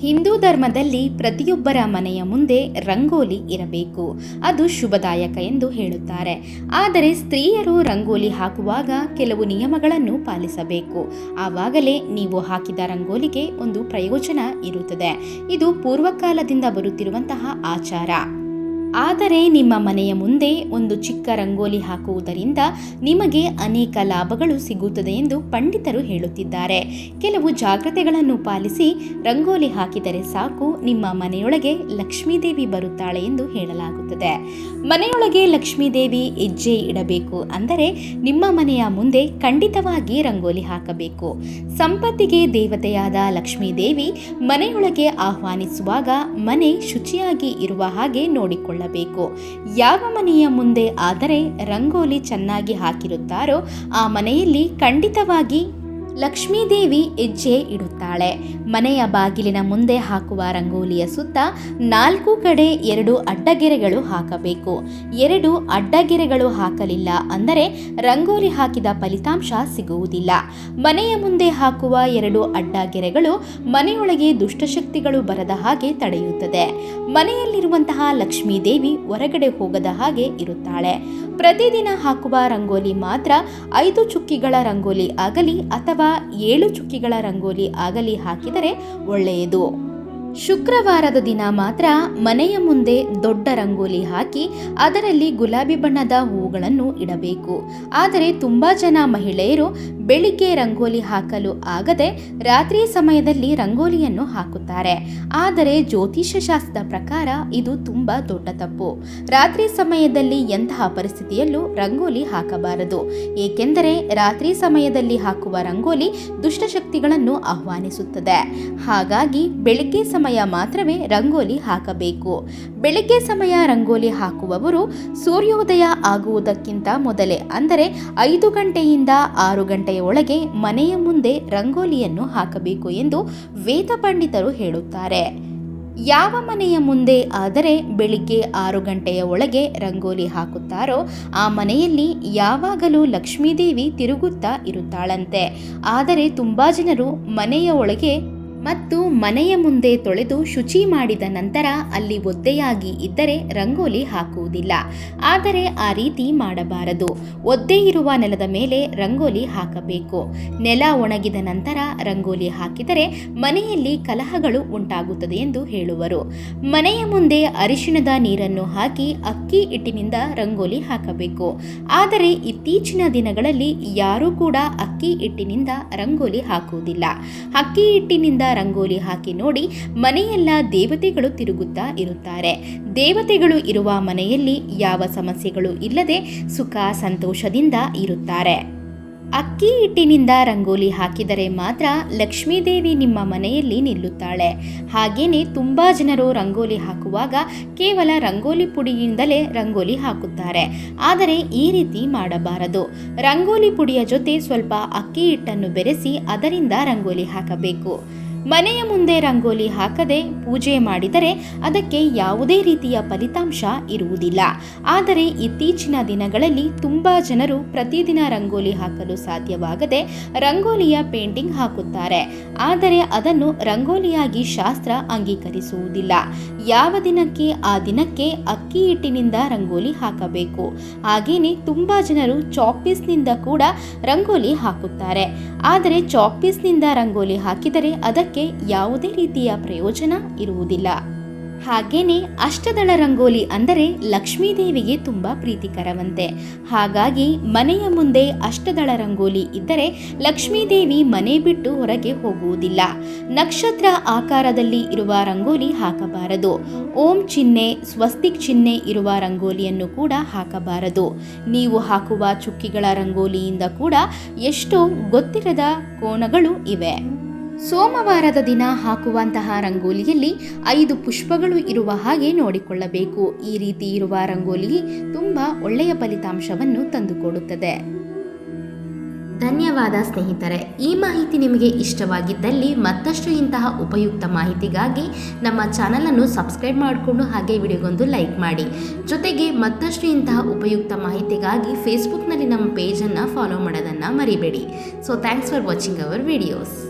ಹಿಂದೂ ಧರ್ಮದಲ್ಲಿ ಪ್ರತಿಯೊಬ್ಬರ ಮನೆಯ ಮುಂದೆ ರಂಗೋಲಿ ಇರಬೇಕು. ಅದು ಶುಭದಾಯಕ ಎಂದು ಹೇಳುತ್ತಾರೆ. ಆದರೆ ಸ್ತ್ರೀಯರು ರಂಗೋಲಿ ಹಾಕುವಾಗ ಕೆಲವು ನಿಯಮಗಳನ್ನು ಪಾಲಿಸಬೇಕು. ಆವಾಗಲೇ ನೀವು ಹಾಕಿದ ರಂಗೋಲಿಗೆ ಒಂದು ಪ್ರಯೋಜನ ಇರುತ್ತದೆ. ಇದು ಪೂರ್ವಕಾಲದಿಂದ ಬರುತ್ತಿರುವಂತಹ ಆಚಾರ. ಆದರೆ ನಿಮ್ಮ ಮನೆಯ ಮುಂದೆ ಒಂದು ಚಿಕ್ಕ ರಂಗೋಲಿ ಹಾಕುವುದರಿಂದ ನಿಮಗೆ ಅನೇಕ ಲಾಭಗಳು ಸಿಗುತ್ತದೆ ಎಂದು ಪಂಡಿತರು ಹೇಳುತ್ತಿದ್ದಾರೆ. ಕೆಲವು ಜಾಗ್ರತೆಗಳನ್ನು ಪಾಲಿಸಿ ರಂಗೋಲಿ ಹಾಕಿದರೆ ಸಾಕು, ನಿಮ್ಮ ಮನೆಯೊಳಗೆ ಲಕ್ಷ್ಮೀದೇವಿ ಬರುತ್ತಾಳೆ ಎಂದು ಹೇಳಲಾಗುತ್ತದೆ. ಮನೆಯೊಳಗೆ ಲಕ್ಷ್ಮೀದೇವಿ ಹೆಜ್ಜೆ ಇಡಬೇಕು ಅಂದರೆ ನಿಮ್ಮ ಮನೆಯ ಮುಂದೆ ಖಂಡಿತವಾಗಿ ರಂಗೋಲಿ ಹಾಕಬೇಕು. ಸಂಪತ್ತಿಗೆ ದೇವತೆಯಾದ ಲಕ್ಷ್ಮೀದೇವಿ ಮನೆಯೊಳಗೆ ಆಹ್ವಾನಿಸುವಾಗ ಮನೆ ಶುಚಿಯಾಗಿ ಇರುವ ಹಾಗೆ ನೋಡಿಕೊಳ್ಳಬೇಕು. ಯಾವ ಮನೆಯ ಮುಂದೆ ಆದರೆ ರಂಗೋಲಿ ಚೆನ್ನಾಗಿ ಹಾಕಿರುತ್ತಾರೋ ಆ ಮನೆಯಲ್ಲಿ ಖಂಡಿತವಾಗಿ ಲಕ್ಷ್ಮೀದೇವಿ ಹೆಜ್ಜೆ ಇಡುತ್ತಾಳೆ. ಮನೆಯ ಬಾಗಿಲಿನ ಮುಂದೆ ಹಾಕುವ ರಂಗೋಲಿಯ ಸುತ್ತ ನಾಲ್ಕು ಕಡೆ ಎರಡು ಅಡ್ಡಗೆರೆಗಳು ಹಾಕಬೇಕು. ಎರಡು ಅಡ್ಡಗೆರೆಗಳು ಹಾಕಲಿಲ್ಲ ಅಂದರೆ ರಂಗೋಲಿ ಹಾಕಿದ ಫಲಿತಾಂಶ ಸಿಗುವುದಿಲ್ಲ. ಮನೆಯ ಮುಂದೆ ಹಾಕುವ ಎರಡು ಅಡ್ಡಗೆರೆಗಳು ಮನೆಯೊಳಗೆ ದುಷ್ಟಶಕ್ತಿಗಳು ಬರದ ಹಾಗೆ ತಡೆಯುತ್ತದೆ. ಮನೆಯಲ್ಲಿರುವಂತಹ ಲಕ್ಷ್ಮೀದೇವಿ ಹೊರಗಡೆ ಹೋಗದ ಹಾಗೆ ಇರುತ್ತಾಳೆ. ಪ್ರತಿದಿನ ಹಾಕುವ ರಂಗೋಲಿ ಮಾತ್ರ ಐದು ಚುಕ್ಕಿಗಳ ರಂಗೋಲಿ ಆಗಲಿ ಅಥವಾ ಏಳು ಚುಕ್ಕಿಗಳ ರಂಗೋಲಿ ಆಗಲಿ ಹಾಕಿದರೆ ಒಳ್ಳೆಯದು. ಶುಕ್ರವಾರದ ದಿನ ಮಾತ್ರ ಮನೆಯ ಮುಂದೆ ದೊಡ್ಡ ರಂಗೋಲಿ ಹಾಕಿ ಅದರಲ್ಲಿ ಗುಲಾಬಿ ಬಣ್ಣದ ಹೂಗಳನ್ನು ಇಡಬೇಕು. ಆದರೆ ತುಂಬ ಜನ ಮಹಿಳೆಯರು ಬೆಳಿಗ್ಗೆ ರಂಗೋಲಿ ಹಾಕಲು ಆಗದೆ ರಾತ್ರಿ ಸಮಯದಲ್ಲಿ ರಂಗೋಲಿಯನ್ನು ಹಾಕುತ್ತಾರೆ. ಆದರೆ ಜ್ಯೋತಿಷ್ಯ ಶಾಸ್ತ್ರದ ಪ್ರಕಾರ ಇದು ತುಂಬ ದೊಡ್ಡ ತಪ್ಪು. ರಾತ್ರಿ ಸಮಯದಲ್ಲಿ ಎಂತಹ ಪರಿಸ್ಥಿತಿಯಲ್ಲೂ ರಂಗೋಲಿ ಹಾಕಬಾರದು. ಏಕೆಂದರೆ ರಾತ್ರಿ ಸಮಯದಲ್ಲಿ ಹಾಕುವ ರಂಗೋಲಿ ದುಷ್ಟಶಕ್ತಿಗಳನ್ನು ಆಹ್ವಾನಿಸುತ್ತದೆ. ಹಾಗಾಗಿ ಬೆಳಿಗ್ಗೆ ಸಮಯ ಮಾತ್ರವೇ ರಂಗೋಲಿ ಹಾಕಬೇಕು. ಬೆಳಿಗ್ಗೆ ಸಮಯ ರಂಗೋಲಿ ಹಾಕುವವರು ಸೂರ್ಯೋದಯ ಆಗುವುದಕ್ಕಿಂತ ಮೊದಲೇ, ಅಂದರೆ ಐದು ಗಂಟೆಯಿಂದ ಆರು ಗಂಟೆಯ ಒಳಗೆ ಮನೆಯ ಮುಂದೆ ರಂಗೋಲಿಯನ್ನು ಹಾಕಬೇಕು ಎಂದು ವೇದ ಪಂಡಿತರು ಹೇಳುತ್ತಾರೆ. ಯಾವ ಮನೆಯ ಮುಂದೆ ಆದರೆ ಬೆಳಿಗ್ಗೆ ಆರು ಗಂಟೆಯ ಒಳಗೆ ರಂಗೋಲಿ ಹಾಕುತ್ತಾರೋ, ಆ ಮನೆಯಲ್ಲಿ ಯಾವಾಗಲೂ ಲಕ್ಷ್ಮೀದೇವಿ ತಿರುಗುತ್ತಾ ಇರುತ್ತಾಳಂತೆ. ಆದರೆ ತುಂಬ ಜನರು ಮನೆಯ ಒಳಗೆ ಮತ್ತು ಮನೆಯ ಮುಂದೆ ತೊಳೆದು ಶುಚಿ ಮಾಡಿದ ನಂತರ ಅಲ್ಲಿ ಒದ್ದೆಯಾಗಿ ಇದ್ದರೆ ರಂಗೋಲಿ ಹಾಕುವುದಿಲ್ಲ. ಆದರೆ ಆ ರೀತಿ ಮಾಡಬಾರದು. ಒದ್ದೆ ಇರುವ ನೆಲದ ಮೇಲೆ ರಂಗೋಲಿ ಹಾಕಬೇಕು. ನೆಲ ಒಣಗಿದ ನಂತರ ರಂಗೋಲಿ ಹಾಕಿದರೆ ಮನೆಯಲ್ಲಿ ಕಲಹಗಳು ಉಂಟಾಗುತ್ತದೆ ಎಂದು ಹೇಳುವರು. ಮನೆಯ ಮುಂದೆ ಅರಿಶಿಣದ ನೀರನ್ನು ಹಾಕಿ ಅಕ್ಕಿ ಹಿಟ್ಟಿನಿಂದ ರಂಗೋಲಿ ಹಾಕಬೇಕು. ಆದರೆ ಇತ್ತೀಚಿನ ದಿನಗಳಲ್ಲಿ ಯಾರೂ ಕೂಡ ಅಕ್ಕಿ ಹಿಟ್ಟಿನಿಂದ ರಂಗೋಲಿ ಹಾಕುವುದಿಲ್ಲ. ಅಕ್ಕಿ ಹಿಟ್ಟಿನಿಂದ ರಂಗೋಲಿ ಹಾಕಿ ನೋಡಿ ಮನೆಯೆಲ್ಲ ದೇವತೆಗಳು ತಿರುಗುತ್ತಾ ಇರುತ್ತಾರೆ. ದೇವತೆಗಳು ಇರುವ ಮನೆಯಲ್ಲಿ ಯಾವ ಸಮಸ್ಯೆಗಳು ಇಲ್ಲದೆ ಸುಖ ಸಂತೋಷದಿಂದ ಇರುತ್ತಾರೆ. ಅಕ್ಕಿ ಹಿಟ್ಟಿನಿಂದ ರಂಗೋಲಿ ಹಾಕಿದರೆ ಮಾತ್ರ ಲಕ್ಷ್ಮೀದೇವಿ ನಿಮ್ಮ ಮನೆಯಲ್ಲಿ ನಿಲ್ಲುತ್ತಾಳೆ. ಹಾಗೇನೆ ತುಂಬ ಜನರು ರಂಗೋಲಿ ಹಾಕುವಾಗ ಕೇವಲ ರಂಗೋಲಿ ಪುಡಿಯಿಂದಲೇ ರಂಗೋಲಿ ಹಾಕುತ್ತಾರೆ. ಆದರೆ ಈ ರೀತಿ ಮಾಡಬಾರದು. ರಂಗೋಲಿ ಪುಡಿಯ ಜೊತೆ ಸ್ವಲ್ಪ ಅಕ್ಕಿ ಹಿಟ್ಟನ್ನು ಬೆರೆಸಿ ಅದರಿಂದ ರಂಗೋಲಿ ಹಾಕಬೇಕು. ಮನೆಯ ಮುಂದೆ ರಂಗೋಲಿ ಹಾಕದೆ ಪೂಜೆ ಮಾಡಿದರೆ ಅದಕ್ಕೆ ಯಾವುದೇ ರೀತಿಯ ಫಲಿತಾಂಶ ಇರುವುದಿಲ್ಲ. ಆದರೆ ಇತ್ತೀಚಿನ ದಿನಗಳಲ್ಲಿ ತುಂಬ ಜನರು ಪ್ರತಿದಿನ ರಂಗೋಲಿ ಹಾಕಲು ಸಾಧ್ಯವಾಗದೆ ರಂಗೋಲಿಯ ಪೇಂಟಿಂಗ್ ಹಾಕುತ್ತಾರೆ. ಆದರೆ ಅದನ್ನು ರಂಗೋಲಿಯಾಗಿ ಶಾಸ್ತ್ರ ಅಂಗೀಕರಿಸುವುದಿಲ್ಲ. ಯಾವ ದಿನಕ್ಕೆ ಆ ದಿನಕ್ಕೆ ಅಕ್ಕಿ ಹಿಟ್ಟಿನಿಂದ ರಂಗೋಲಿ ಹಾಕಬೇಕು? ಹಾಗೆಯೇ ತುಂಬ ಜನರು ಚಾಕ್ಪೀಸ್ನಿಂದ ಕೂಡ ರಂಗೋಲಿ ಹಾಕುತ್ತಾರೆ. ಆದರೆ ಚಾಕ್ಪೀಸ್ನಿಂದ ರಂಗೋಲಿ ಹಾಕಿದರೆ ಅದಕ್ಕೆ ಯಾವುದೇ ರೀತಿಯ ಪ್ರಯೋಜನ ಇರುವುದಿಲ್ಲ. ಹಾಗೇನೆ ಅಷ್ಟದಳ ರಂಗೋಲಿ ಅಂದರೆ ಲಕ್ಷ್ಮೀದೇವಿಗೆ ತುಂಬ ಪ್ರೀತಿಕರವಂತೆ. ಹಾಗಾಗಿ ಮನೆಯ ಮುಂದೆ ಅಷ್ಟದಳ ರಂಗೋಲಿ ಇದ್ದರೆ ಲಕ್ಷ್ಮೀದೇವಿ ಮನೆ ಬಿಟ್ಟು ಹೊರಗೆ ಹೋಗುವುದಿಲ್ಲ. ನಕ್ಷತ್ರ ಆಕಾರದಲ್ಲಿ ಇರುವ ರಂಗೋಲಿ ಹಾಕಬಾರದು. ಓಂ ಚಿಹ್ನೆ, ಸ್ವಸ್ತಿಕ್ ಚಿಹ್ನೆ ಇರುವ ರಂಗೋಲಿಯನ್ನು ಕೂಡ ಹಾಕಬಾರದು. ನೀವು ಹಾಕುವ ಚುಕ್ಕಿಗಳ ರಂಗೋಲಿಯಿಂದ ಕೂಡ ಎಷ್ಟೋ ಗೊತ್ತಿರದ ಕೋಣಗಳು ಇವೆ. ಸೋಮವಾರದ ದಿನ ಹಾಕುವಂತಹ ರಂಗೋಲಿಯಲ್ಲಿ ಐದು ಪುಷ್ಪಗಳು ಇರುವ ಹಾಗೆ ನೋಡಿಕೊಳ್ಳಬೇಕು. ಈ ರೀತಿ ಇರುವ ರಂಗೋಲಿ ತುಂಬ ಒಳ್ಳೆಯ ಫಲಿತಾಂಶವನ್ನು ತಂದುಕೊಡುತ್ತದೆ. ಧನ್ಯವಾದ ಸ್ನೇಹಿತರೆ. ಈ ಮಾಹಿತಿ ನಿಮಗೆ ಇಷ್ಟವಾಗಿದ್ದಲ್ಲಿ ಮತ್ತಷ್ಟು ಇಂತಹ ಉಪಯುಕ್ತ ಮಾಹಿತಿಗಾಗಿ ನಮ್ಮ ಚಾನಲನ್ನು ಸಬ್ಸ್ಕ್ರೈಬ್ ಮಾಡಿಕೊಂಡು ಹಾಗೆ ವಿಡಿಯೋಗೊಂದು ಲೈಕ್ ಮಾಡಿ. ಜೊತೆಗೆ ಮತ್ತಷ್ಟು ಇಂತಹ ಉಪಯುಕ್ತ ಮಾಹಿತಿಗಾಗಿ ಫೇಸ್ಬುಕ್ನಲ್ಲಿ ನಮ್ಮ ಪೇಜನ್ನು ಫಾಲೋ ಮಾಡೋದನ್ನು ಮರಿಬೇಡಿ. So thanks for watching our videos